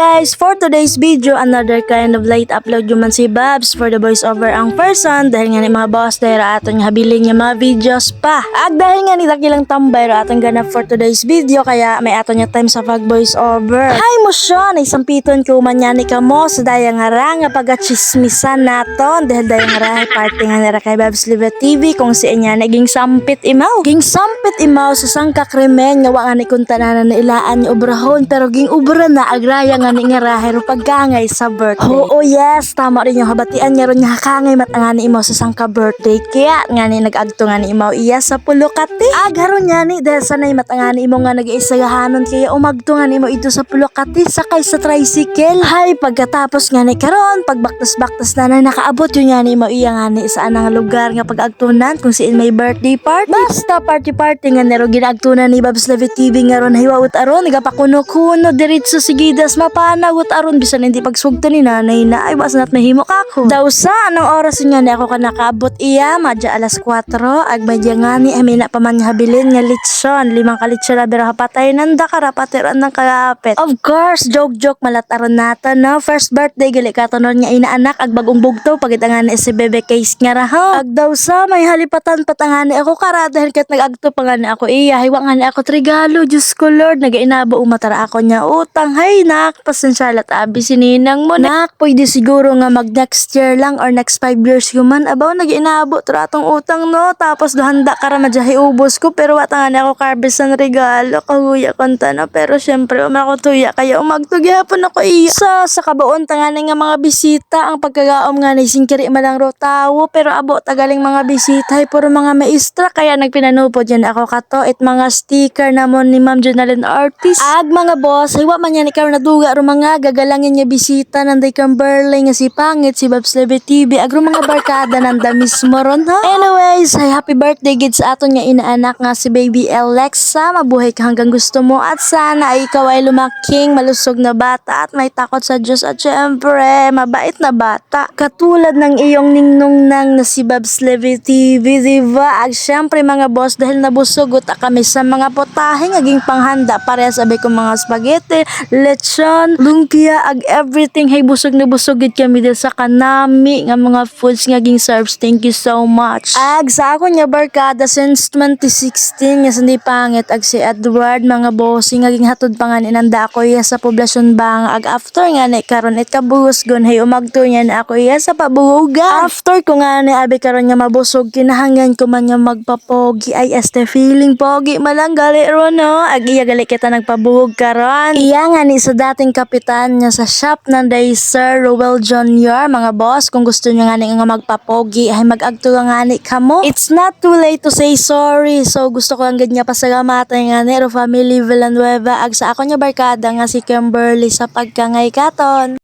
guys, for today's video, another kind of late upload man si Babs for the voiceover ang person dahil nga ni mga boss dahil aton nga habilin niya mga videos pa. Ag dahil nga ni dakilang tambay ra aton ganap for today's video kaya may aton niya time sa pag voiceover. Hi mo siya, na isang piton ko man ni ka mo sa daya nga ra nga pagachismisan naton dahil daya nga ra party nga nira kay Babs Live TV kung si niya naging sampit imaw. Ging sampit imaw sa sangka krimen nga wa nga ni kuntananan na ilaan ni obrahon pero ging ubra na agraya nga ni nga rahe ro pagkangay sa birthday. Oo, yes, tama rin yung habatian niya ron nga hakangay matanga ni imaw sa sangka birthday kaya nga ni nag-agto nga ni imaw iya sa pulokati. Agaron niya ni dahil sanay matanga ni imo nga nag-iisagahanon kaya umagto nga ni imaw ito sa pulokati sakay sa tricycle. Hay, pagkatapos nga ni karon pagbaktas-baktas na na nakaabot yun nga ni imaw iya nga ni saan nga lugar nga pag-agtunan kung siin may birthday party. Basta party-party nga nero ginagtunan ni Babs Levy TV nga ron hiwawot aron nagapakuno-kuno diretso si Gidas mapanagot aron bisan hindi pagsugta ni nanay na ay bas nat mahimo kako. Daw sa anong oras nga ni ako ka nakaabot iya madya alas 4 ag madya nga ni amina pa man nga habilin nga litsyon limang kalitsyon na bira patay nanda karapatiran ng kalapit. Of course joke joke malataron nata no first birthday gali katanon nga inaanak ag bagong bugto pagitangan ni si bebe case nga raho. Ag daw sa may halipatan patangani ako kara dahil kat nag-agto pa ni ako iya hiwa nga ni ako trigalo Diyos ko Lord nagainabo umatara ako niya utang hay nak pasensya lat abi sininang mo. Nak pwede siguro nga mag next year lang or next 5 years human. Abaw nagainabo tra atong utang no? Tapos handa kara madyahi ubos ko pero wata nga ako karbis ng regalo kahuya konta no? Pero syempre uma ako tuya kaya umagtugyapon ako iya. Sa sa kabaon tanganing nga mga bisita ang pagkagaom nga ni singkiri malang ro tawo pero abo tagaling mga bisita ay puro mga maestra kaya nagpinanupod yan ako kato it mga sticker namon ni Ma'am Jonalyn Ortiz. Ag mga boss ay wa man yan ikaw naduga ro mga gagalangin niya bisita nanday kang Berlay nga si Pangit si Babs Leve TV ag ro mga barkada nanda mismo ron ha? Anyways ay happy birthday gid sa aton nga inaanak nga si baby Alexa. Mabuhay ka hanggang gusto mo. At sana ay ikaw ay lumaking malusog na bata at may takot sa Diyos. At syempre mabait na bata. Katulad ng iyong ningnong nang na si Babs Levy TV diba? Ag syempre mga boss dahil nabusog uta kami sa mga potahe ngaging panghanda pareha sabi ko mga spaghetti lechon lumpia ag everything. Hay busog na busog gid kami dahil sa kanami nga mga foods ngaging serves. Thank you so much. Ag sa ako nya barkada since 2016 nga hindi pangit ag si Edward mga bossing ngaging hatod pa nga ni nanda ako iya sa poblasyon bang. Ag after nga ni karon it kabuhos gon. Hay umagto niya na ako iya sa pabuhugan. After ko nga ni abi karon nga mabusog kinahanglan ko man nga magpapogi. Ay este feeling pogi malang gali ro no? Ag iya gali kita nagpabuhog karon. Iya nga ni sa dating kapitan niya sa shop nanday Sir Rowell Jr. mga boss kung gusto niyo nga ni nga magpapogi ay mag-agto nga ni kamo it's not too late to say sorry. So gusto ko lang nga pasalamatan nga ni ro family Villanueva. Ag sa ako nya barkada nga si Kimberly sa pagkangay katon